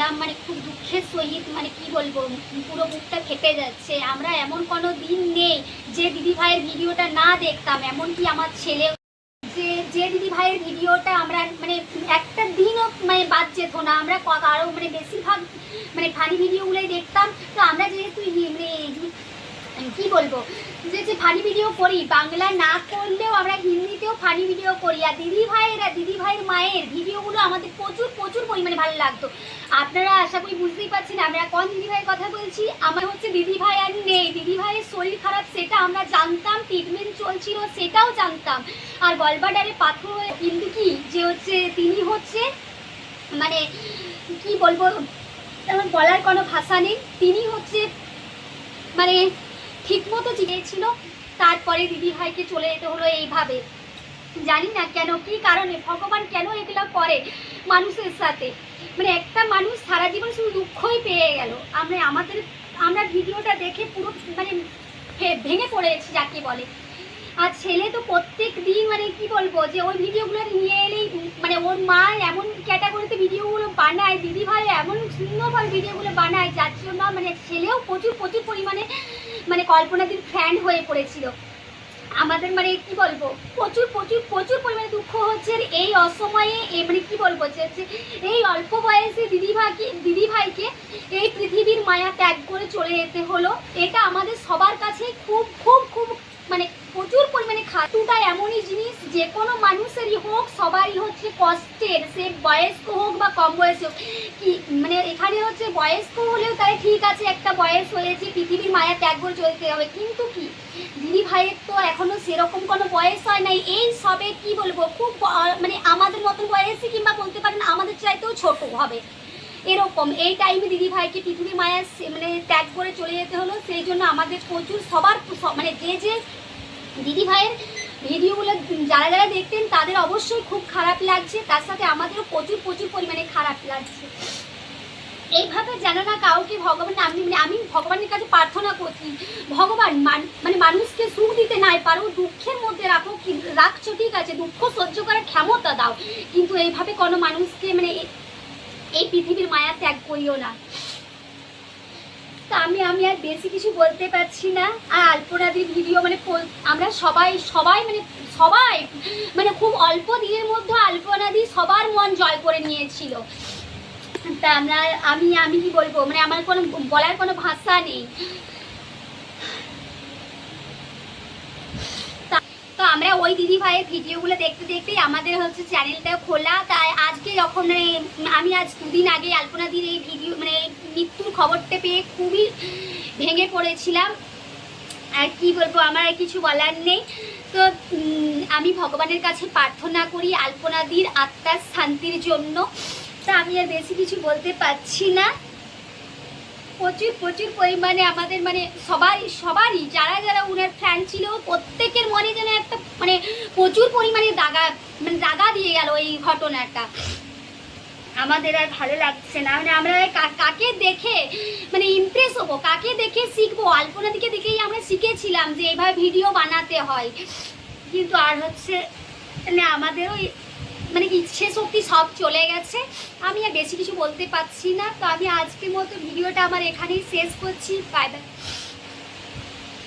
দেখছিলাম মানে খুব দুঃখের সহিত মানে কি বলব, পুরো বুকটা ফেটে যাচ্ছে। আমরা এমন কোনো দিন নেই যে দিদি ভাইয়ের ভিডিওটা না দেখতাম, এমনকি আমার ছেলে যে যে দিদি ভাইয়ের ভিডিওটা আমরা মানে একটা দিনও মানে বাদ যেত না। আমরা ক- আরও মানে বেশিরভাগ মানে ফানি ভিডিওগুলোই দেখতাম তো আমরা যেহেতু হি- মানে কি বলব যে যে ফানি ভিডিও করি, বাংলা না করলেও আমরা হিন্দিতেও ফানি ভিডিও করি। আর দিদি ভাইয়েরা, দিদি ভাইয়ের মায়ের ভিডিওগুলো আমাদের প্রচুর প্রচুর পরিমাণে ভালো লাগতো। আপনারা আশা করি বুঝতেই পারছেন, আমরা কোন দিদি ভাইয়ের কথা বলছি? আমার হচ্ছে দিদি ভাই আর নেই। দিদি ভাইয়ের শরীর খারাপ, সেটা আমরা জানতাম ট্রিটমেন্ট চলছিল, সেটাও জানতাম। আর গলবাডারে পাথর কিন্তু কি, যে হচ্ছে তিনি হচ্ছে মানে কি বলব? বলার কোনো ভাষা নেই। তিনি হচ্ছে মানে ঠিকমতো চিনেছিল, তারপরে দিদি ভাইকে চলে যেতে হলো এইভাবে। জানি না কেন, কি কারণে, ভগবান কেন এগুলো করে মানুষের সাথে? মানে একটা মানুষ সারা জীবন শুধু দুঃখই পেয়ে গেল। আমরা আমাদের, আমরা ভিডিওটা দেখে পুরো মানে ভেঙে পড়েছি, যাকে বলে। আর ছেলে তো প্রত্যেক দিন মানে কি বলব, যে ওই ভিডিওগুলো নিয়ে এলেই মানে ওর মা এমন ক্যাটাগরিতে ভিডিওগুলো বানায়, দিদি ভাই এমন সুন্দরভাবে ভিডিওগুলো বানায়, যার জন্য মানে ছেলেও প্রচুর প্রচুর পরিমাণে মানে কল্পনাদির ফ্যান হয়ে পড়েছিল। আমাদের মানে কি বলব? প্রচুর প্রচুর প্রচুর পরিমাণে দুঃখ হচ্ছে আর এই অসময়ে, এ মানে কি বলব? যে এই অল্প বয়সে দিদি ভাইকে দিদি ভাইকে এই পৃথিবীর মায়া ত্যাগ করে চলে যেতে হলো। এটা আমাদের সবার কাছে খুব খুব খুব মানে প্রচুর পরিমাণে খাতুটা এমনই জিনিস, যে কোনো মানুষেরই হোক, সবারই হচ্ছে কষ্টের, সে বয়স্ক হোক বা কম বয়সী হোক। কি মানে এখানে হচ্ছে বয়স্ক হলেও তাই ঠিক আছে, একটা বয়স হয়েছে পৃথিবীর মায়া ত্যাগ করে চলতে হবে। কিন্তু কি, দিদি ভাইয়ের তো এখনও সেরকম কোনো বয়স হয় নাই। এই সবে কি বলব, খুব মানে আমাদের মতন বয়সে কিংবা বলতে পারেন আমাদের চাইতেও ছোট হবে। এরকম, এই টাইমে দিদি ভাইকে পৃথিবীর মায়া মানে ত্যাগ করে চলে যেতে হলো। সেই জন্য আমাদের প্রচুর সবার মানে যে যে দিদি ভাইয়ের ভিডিওগুলো যারা যারা দেখতেন তাদের অবশ্যই খুব খারাপ লাগছে। তার সাথে আমাদেরও প্রচুর প্রচুর পরিমাণে খারাপ লাগছে। এইভাবে যেন না কাউকে ভগবান, আমি মানে আমি ভগবানের কাছে প্রার্থনা করছি, ভগবান মান- মানে মানুষকে সুখ দিতে নাই পারো, দুঃখের মধ্যে রাখো রাখছো, ঠিক আছে, দুঃখ সহ্য করার ক্ষমতা দাও। কিন্তু এইভাবে কোনো মানুষকে মানে এই পৃথিবীর মায়া ত্যাগ করিও না। তা আমি আমি আর বেশি কিছু বলতে পারছি না। আর আলপনাদির ভিডিও মানে আমরা সবাই সবাই মানে সবাই মানে খুব অল্প দিনের মধ্যে আলপনাদি সবার মন জয় করে নিয়েছিল। তা আমরা, আমি আমি কি বলব? মানে আমার কোনো বলার কোনো ভাষা নেই তা- তো আমরা ওই দিদি ভাইয়ের ভিডিওগুলো দেখতে দেখতেই আমাদের হচ্ছে চ্যানেলটা খোলা। তাই আজকে যখন মানে আমি আজ দুদিন আগে আলপনাদির এই ভিডিও মানে মৃত্যুর খবরটা পেয়ে খুবই ভেঙে পড়েছিলাম। আর কি বলব, আমার আর কিছু বলার নেই। তো আমি ভগবানের কাছে প্রার্থনা করি আলপনাদির আত্মার শান্তির জন্য। তা আমি আর বেশি কিছু বলতে পারছি না। প্রচুর প্রচুর পরিমাণে আমাদের মানে সবারই সবারই, যারা যারা উনার ফ্যান ছিল, প্রত্যেকের মনে যেন মানে প্রচুর পরিমাণে দাগা মানে দাগা দিয়ে গেল এই ঘটনাটা। আমাদের আর ভালো লাগছে না। মানে আমরা কাকে দেখে মানে ইমপ্রেস হব? কাকে দেখে শিখব? আলপনা দিকে দেখেই আমরা শিখেছিলাম যে এইভাবে ভিডিও বানাতে হয়। কিন্তু আর হচ্ছে মানে আমাদেরও মানে ইচ্ছে শক্তি সব চলে গেছে। আমি আর বেশি কিছু বলতে পারছি না। তো আমি আজকের মতো ভিডিওটা আমার এখানেই শেষ করছি। Bye bye